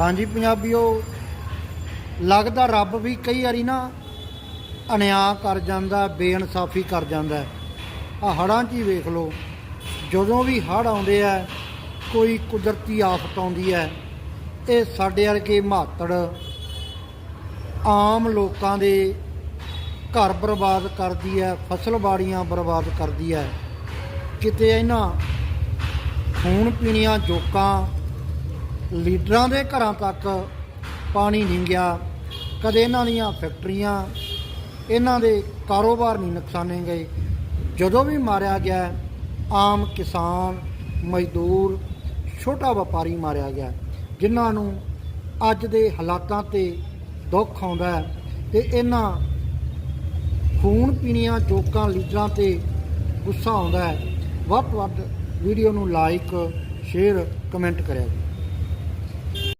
ਹਾਂਜੀ ਪੰਜਾਬੀਓ, ਲੱਗਦਾ ਰੱਬ ਵੀ ਕਈ ਵਾਰੀ ਨਾ ਅਨਿਆਂ ਕਰ ਜਾਂਦਾ, ਬੇਇਨਸਾਫੀ ਕਰ ਜਾਂਦਾ ਆ ਹੜਾਂ 'ਚ ਹੀ ਵੇਖ ਲਓ, ਜਦੋਂ ਵੀ ਹੜ ਆਉਂਦੇ ਆ, ਕੋਈ ਕੁਦਰਤੀ ਆਫਤ ਆਉਂਦੀ ਹੈ, ਇਹ ਸਾਡੇ ਵਰਗੇ ਮਾਤੜ ਆਮ ਲੋਕਾਂ ਦੇ ਘਰ ਬਰਬਾਦ ਕਰਦੀ ਹੈ, ਫਸਲ ਬਾੜੀਆਂ ਬਰਬਾਦ ਕਰਦੀ ਹੈ। ਕਿਤੇ ਇਹਨਾਂ ਖੂਨ ਪੀਣੀਆਂ ਜੋਕਾਂ ਲੀਡਰਾਂ ਦੇ ਘਰਾਂ ਤੱਕ ਪਾਣੀ ਨਹੀਂ ਗਿਆ, ਕਦੇ ਇਹਨਾਂ ਦੀਆਂ ਫੈਕਟਰੀਆਂ, ਇਹਨਾਂ ਦੇ ਕਾਰੋਬਾਰ ਨਹੀਂ ਨੁਕਸਾਨੇ ਗਏ। ਜਦੋਂ ਵੀ ਮਾਰਿਆ ਗਿਆ, ਆਮ ਕਿਸਾਨ, ਮਜ਼ਦੂਰ, ਛੋਟਾ ਵਪਾਰੀ ਮਾਰਿਆ ਗਿਆ, ਜਿਨ੍ਹਾਂ ਨੂੰ ਅੱਜ ਦੇ ਹਾਲਾਤਾਂ ਤੇ ਦੁੱਖ ਆਉਂਦਾ ਹੈ ਤੇ ਇਹਨਾਂ ਖੂਨ ਪੀਣੀਆਂ ਜੋਕਾਂ ਲੀਡਰਾਂ ਤੇ ਗੁੱਸਾ ਆਉਂਦਾ ਹੈ। ਵੱਧ ਤੋਂ ਵੱਧ ਵੀਡੀਓ ਨੂੰ ਲਾਈਕ ਸ਼ੇਅਰ ਕਮੈਂਟ ਕਰਿਆ ਜੀ